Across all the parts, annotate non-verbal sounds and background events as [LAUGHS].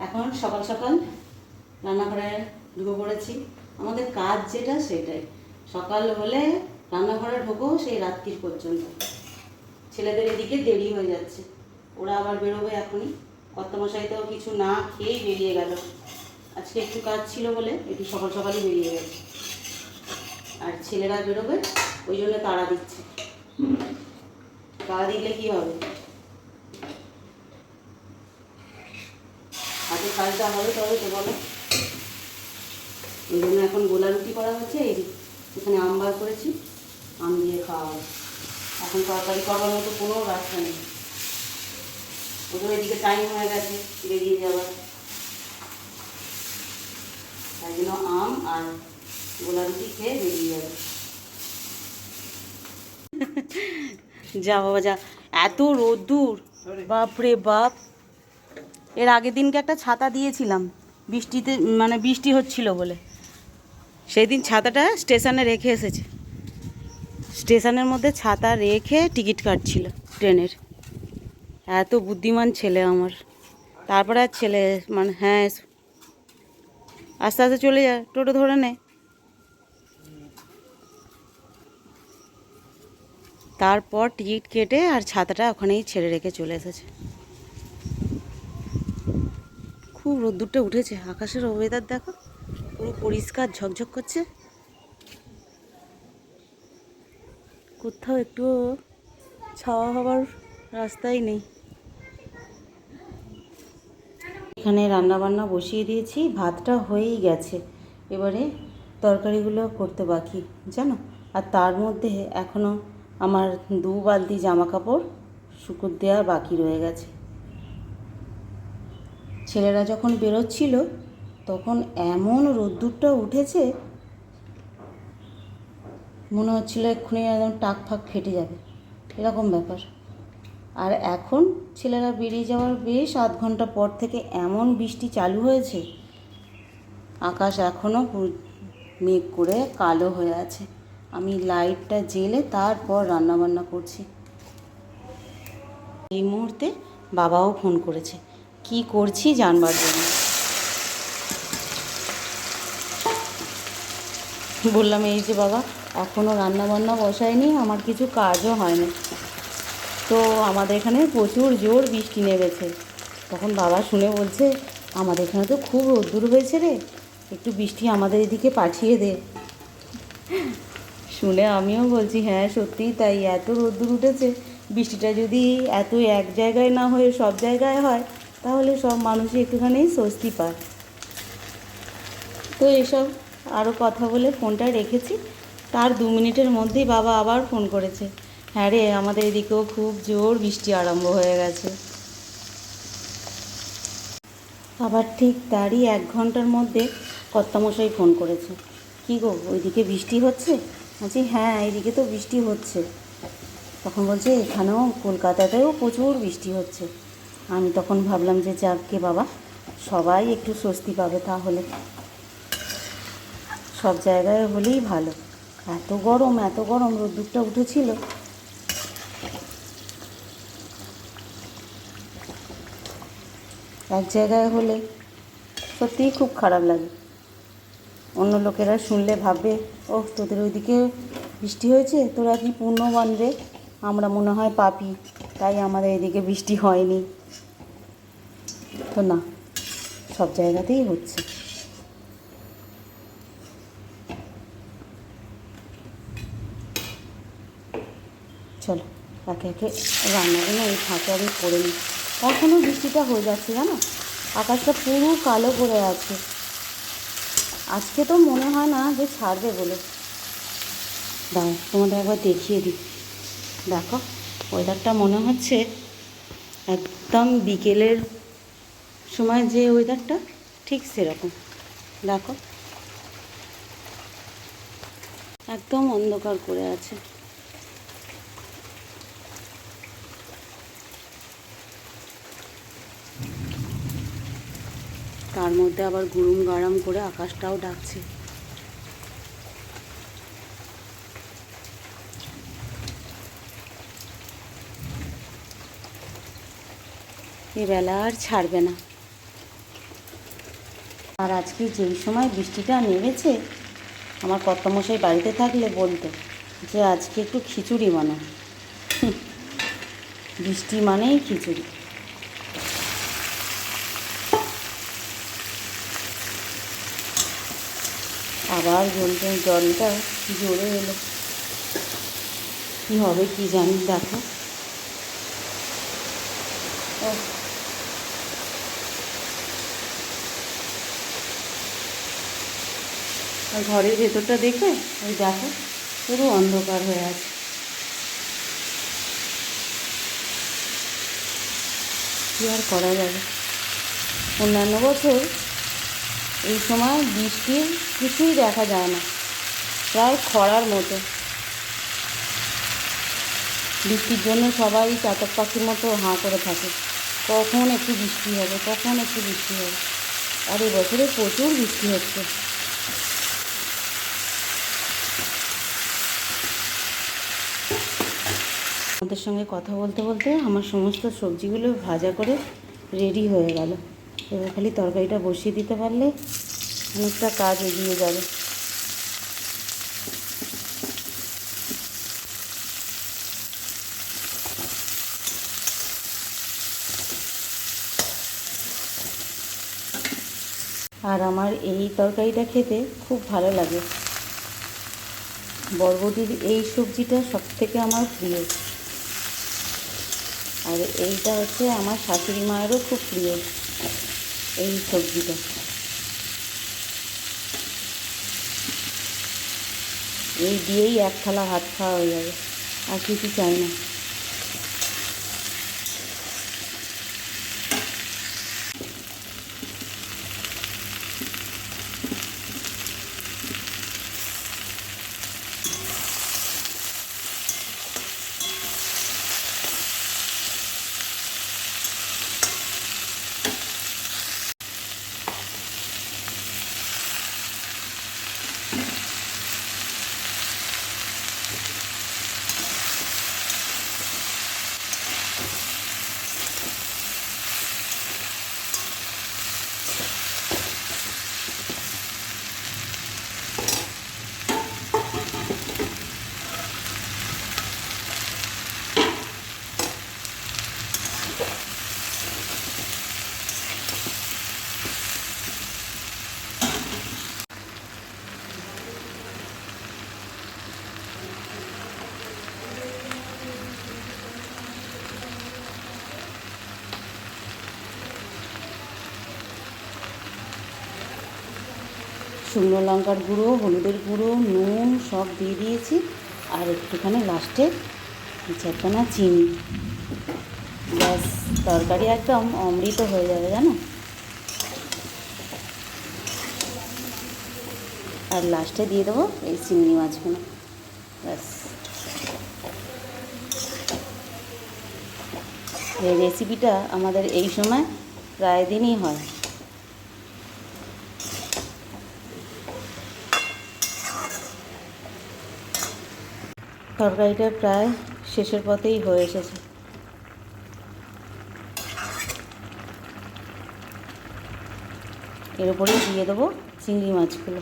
এখন সকাল সকাল রান্নাঘরে ঢুকে পড়েছি। আমাদের কাজ যেটা সেটাই। সকাল হলে রান্নাঘরে ঢোকো সেই রাত্রির পর্যন্ত। ছেলেদের এদিকে দেরি হয়ে যাচ্ছে। ওরা আবার বেরোবে এখনই। কর্তামশাইতেও কিছু না খেয়েই বেরিয়ে গেল। আজকে একটু কাজ ছিল বলে একটু সকাল সকালই বেরিয়ে গেছে। আর ছেলেরা বেরোবে, ওই জন্য তাড়া দিচ্ছে। তাড়া দিলে কি হবে আগে কাজটা হবে তবে তো বলো। ওই জন্য এখন গোলা রুটি করা হচ্ছে এই এখানে আম বার করেছি আম দিয়ে খাওয়া এখন তরকারি করবার মতো কোনো রাস্তা নেই। ওদের এদিকে টাইম হয়ে গেছে বেরিয়ে যাওয়ার। তাই জন্য আম আর গোলা রুটি খেয়ে বেরিয়ে যাবে। যা বাবা যা। এত রোদ্দুর। বাপরে বাপ। এর আগের দিনকে একটা ছাতা দিয়েছিলাম। বৃষ্টিতে মানে বৃষ্টি হচ্ছিল বলে। সেই দিন ছাতাটা স্টেশনে রেখে এসেছে। স্টেশনের মধ্যে ছাতা রেখে টিকিট কাটছিল ট্রেনের। এত বুদ্ধিমান ছেলে আমার। তারপরে আর ছেলে মানে হ্যাঁ আস্তে আস্তে চলে যায়, টোটো ধরে নে তারপর টিকিট কেটে আর ছাতাটা ওখানেই ছেড়ে রেখে চলে এসেছে। খুব রোদ্দুরটা উঠেছে। আকাশের ওয়েদার দেখো, পুরো পরিষ্কার, ঝকঝক করছে। কোথাও একটু ছাওয়া হওয়ার রাস্তাই নেই। এখানে রান্না বান্না বসিয়ে দিয়েছি, ভাতটা হয়েই গেছে। এবারে তরকারিগুলো করতে বাকি, জানো? আর তার মধ্যে এখনও আমার দু বালতি জামা কাপড় শুকুর দেওয়া বাকি রয়ে গেছে। ছেলেরা যখন বেরোচ্ছিল, তখন এমন রোদ্দুরটা উঠেছে, মনে হচ্ছিল এক্ষুনি একদম টাক ফাক ফেটে যাবে। এরকম ব্যাপার। আর এখন ছেলেরা বেরিয়ে যাওয়ার বেশ আধ ঘণ্টা পর থেকে এমন বৃষ্টি চালু হয়েছে, আকাশ এখনও মেঘ করে কালো হয়ে আছে। আমি লাইটটা জেলে তারপর রান্নাবান্না করছি। এই মুহূর্তে বাবাও ফোন করেছে। কি করছি জানবার জন্য। বললাম, এই যে বাবা এখনও রান্না বান্না বসায়নি, আমার কিছু কাজও হয়নি। তো আমাদের এখানে প্রচুর জোর বৃষ্টি নেমেছে। তখন বাবা শুনে বলছে, আমাদের এখানে তো খুব রোদ্দুর হয়েছে রে, একটু বৃষ্টি আমাদের এদিকে পাঠিয়ে দে। শুনে আমিও বলছি হ্যাঁ সত্যিই তাই, এত রোদ্দুর উঠেছে, বৃষ্টিটা যদি এত এক জায়গায় না হয়ে সব জায়গায় হয় তাহলে সব মানুষই একটুখানি স্বস্তি পায়। তো এসব আরও কথা বলে ফোনটা রেখেছি। তার দু মিনিটের মধ্যেই বাবা আবার ফোন করেছে। হ্যাঁ রে, আমাদের এদিকেও খুব জোর বৃষ্টি আরম্ভ হয়ে গেছে। আবার ঠিক তারই এক ঘণ্টার মধ্যে কর্তামশাই ফোন করেছে। কি গো, ওইদিকে বৃষ্টি হচ্ছে? বলছি হ্যাঁ এইদিকে তো বৃষ্টি হচ্ছে। তখন বলছে, এখানেও কলকাতাতেও প্রচুর বৃষ্টি হচ্ছে। আমি তখন ভাবলাম যে যাককে বাবা, সবাই একটু স্বস্তি পাবে তাহলে। সব জায়গায় হলেই ভালো। এত গরম এত গরম, রোদ্দুরটা উঠেছিল। এক জায়গায় হলে সত্যিই খুব খারাপ লাগে। অন্য লোকেরা শুনলে ভাববে ও তোদের ওইদিকে বৃষ্টি হয়েছে? তোরা কি পুণ্যবান রে? আমরা মনে হয় পাপি, তাই আমাদের এদিকে বৃষ্টি হয়নি। তো না, সব জায়গাতেই হচ্ছে। চলো, একে একে রান্নাগুলো এই ফাঁকে আমি করে নিই। এখনও বৃষ্টিটা হয়ে যাচ্ছে, জানো? আকাশটা পুরো কালো করে আছে। আজকে তো মনে হয় না যে ছাড়বে বলে। দাও, তোমাদের একবার দেখিয়ে দিই। দেখো ওয়েদারটা মনে হচ্ছে একদম বিকেলের সময় যে ওয়েদারটা ঠিক সেরকম। দেখো। একদম অন্ধকার করে আছে। তার মধ্যে আবার গুরুম গারাম করে আকাশটাও ডাকছে। এ বেলা আর ছাড়বে না। আর আজকে যেই সময় বৃষ্টিটা নেমেছে, আমার কর্তমশাই বাড়িতে থাকলে বলতো যে, আজকে একটু খিচুড়ি বানাও [LAUGHS] বৃষ্টি মানেই খিচুড়ি। আবার জলটা জলটা জোরে এলো। কী হবে কি জানি, দেখো। ও আর ঘরের ভেতরটা দেখবে ওই দেখো, পুরো অন্ধকার হয়ে আছে। কী আর করা যাবে? অন্যান্য বছর এই সময় বৃষ্টির কিছুই দেখা যায় না, প্রায় খরার মতো। বৃষ্টির জন্য সবাই চাতক পাখির মতো হাঁ করে থাকে। কখন একটু বৃষ্টি হবে, কখন একটু বৃষ্টি হবে। আর এবছরে প্রচুর বৃষ্টি হচ্ছে। আমাদের সঙ্গে কথা বলতে বলতে আমার সমস্ত সবজিগুলো ভাজা করে রেডি হয়ে গেল। এবার খালি তরকারিটা বসিয়ে দিতে পারলে অনেকটা কাজ এগিয়ে যাবে। আর আমার এই তরকারিটা খেতে খুব ভালো লাগে। বরবটির এই সবজিটা সব থেকে আমার প্রিয়। আর এইটা হচ্ছে আমার শাশুড়ি মায়েরও খুব প্রিয় এই সবজিটা। এই দিয়েই এক থালা ভাত খাওয়া হয়ে যাবে, আর কিছু চাই না। শুকনো লঙ্কার গুঁড়ো, হলুদের গুঁড়ো, নুন সব দিয়ে দিয়েছি। আর একটুখানি লাস্টে চারখানা চিনি। ব্যাস, তরকারি একদম অমৃত হয়ে যাবে, জানো? আর লাস্টে দিয়ে দেবো এই চিংড়ি মাছগুলো। ব্যাস। এই রেসিপিটা আমাদের এই সময় প্রায় দিনই হয়। তরকারিটা প্রায় শেষের পথেই হয়ে এসেছে। এর উপরে দিয়ে দেবো চিংড়ি মাছগুলো।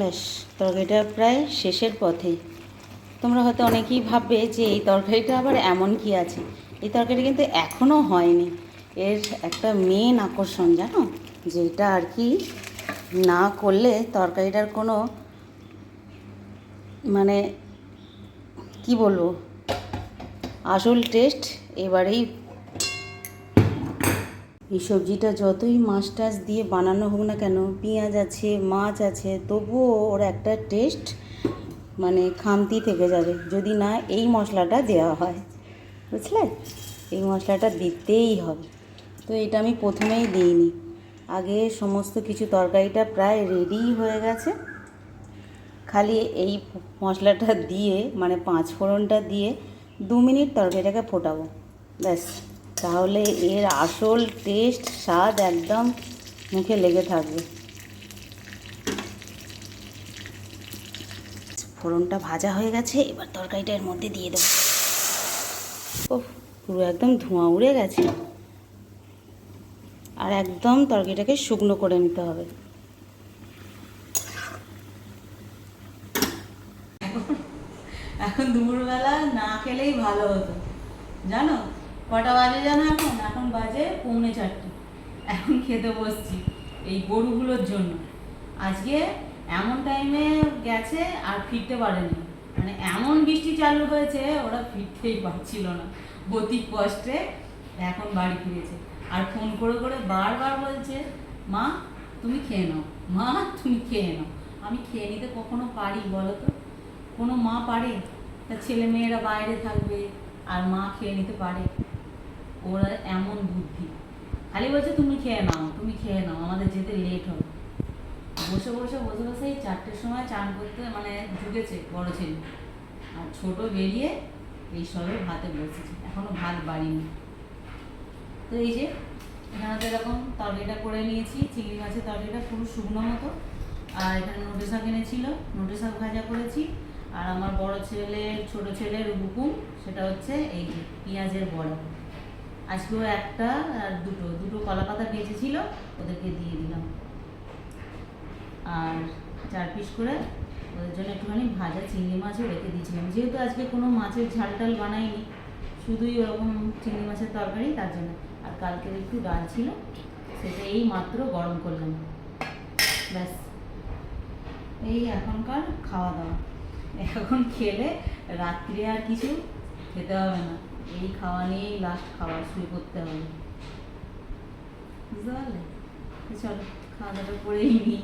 ব্যাস, তরকারিটা প্রায় শেষের পথেই। তোমরা হয়তো অনেকেই ভাববে যে এই তরকারিটা আবার এমন কি আছে? এই তরকারি কিন্তু এখনও হয়নি। এর একটা মেন আকর্ষণ, জানো? যেটা আর কি না করলে তরকারিটার কোনো মানে কি বলব? আসল টেস্ট এবারেই এই সবজিটা যতই মাছ টাছ দিয়ে বানানো হোক না কেন, পেঁয়াজ আছে, মাছ আছে, তবুও ওর একটা টেস্ট মানে খামতি থেকে যাবে। যদি না, এই মশলাটা দেওয়া হয়। বুঝলে? এই মশলাটা দিতেই হবে। তো এটা আমি প্রথমেই দিইনি। আগে সমস্ত কিছু তরকারিটা প্রায় রেডিই হয়ে গেছে। খালি এই মশলাটা দিয়ে মানে পাঁচ ফোড়নটা দিয়ে দু মিনিট তরকারিটাকে ফোটাবো। ব্যাস। তাহলে এর আসল টেস্ট স্বাদ একদম মুখে লেগে থাকবে। ফোড়নটা ভাজা হয়ে গেছে, এবার তরকারিটা এর মধ্যে দিয়ে দেবো। ও পুরো একদম ধোঁয়া উড়ে গেছে। আর একদম তরকারিটাকে শুকনো করে নিতে হবে। এখন দুপুরবেলা না খেলেই ভালো হতো। জানো, কটা বাজে জানো এখন? এখন বাজে পৌনে চারটে। এখন খেতে বসছি এই গরুগুলোর জন্য। আজকে এমন টাইমে গেছে আর ফিরতে পারেনি। মানে এমন বৃষ্টি চালু হয়েছে, ওরা ফিরতেই পারছিল না। গতি কষ্টে এখন বাড়ি ফিরেছে। আর ফোন করে করে বারবার বলছে, মা, তুমি খেয়ে নাও। মা, তুমি খেয়ে নাও। আমি খেয়ে নিতে কখনো পারি বলো তো? কোনো মা পারে? তার ছেলে মেয়েরা বাইরে থাকবে, আর মা খেয়ে নিতে পারে। ওরা এমন বুদ্ধি। খালি বলছে, তুমি খেয়ে নাও, তুমি খেয়ে নাও। আমাদের যেতে লেট হবে। বসে বসে বসে বসে এই চারটের সময় চান করতে মানে ঢুকেছে বড় ছেলে। আর ছোট বেরিয়ে এই সবে ভাতে বসেছে। এখনও ভাত বাড়িনি। তো এই যে, এখানে তো এরকম তরকারিটা করে নিয়েছি, চিংড়ি মাছের তরকারিটা পুরো শুকনো মতো। আর এখানে নোটে শাক এনেছিল, নোটে শাক ভাজা করেছি। আর আমার বড় ছেলের ছোট ছেলের হুকুম সেটা হচ্ছে এই যে পেঁয়াজের বড়া। আজকেও একটা আর দুটো দুটো কলা পাতা বেঁচেছিল, ওদেরকে দিয়ে দিলাম। আর চার পিস করে ওদের জন্য একটুখানি ভাজা চিংড়ি মাছও রেখে দিয়েছিলাম। যেহেতু আজকে কোনো মাছের ঝাল টাল বানাইনি, শুধুই ওরকম চিংড়ি মাছের তরকারি, তার জন্য। আর কালকের একটু ডাল ছিল, সেটা এই মাত্র গরম করলাম। ব্যাস। এই এখনকার খাওয়া দাওয়া এখন খেলে রাত্রে আর কিছু খেতে হবে না। এই খাওয়া নিয়েই লাস্ট খাওয়া শুয়ে করতে হবে। বুঝতে পারলে? চলো খাওয়া দাওয়া করেই নিই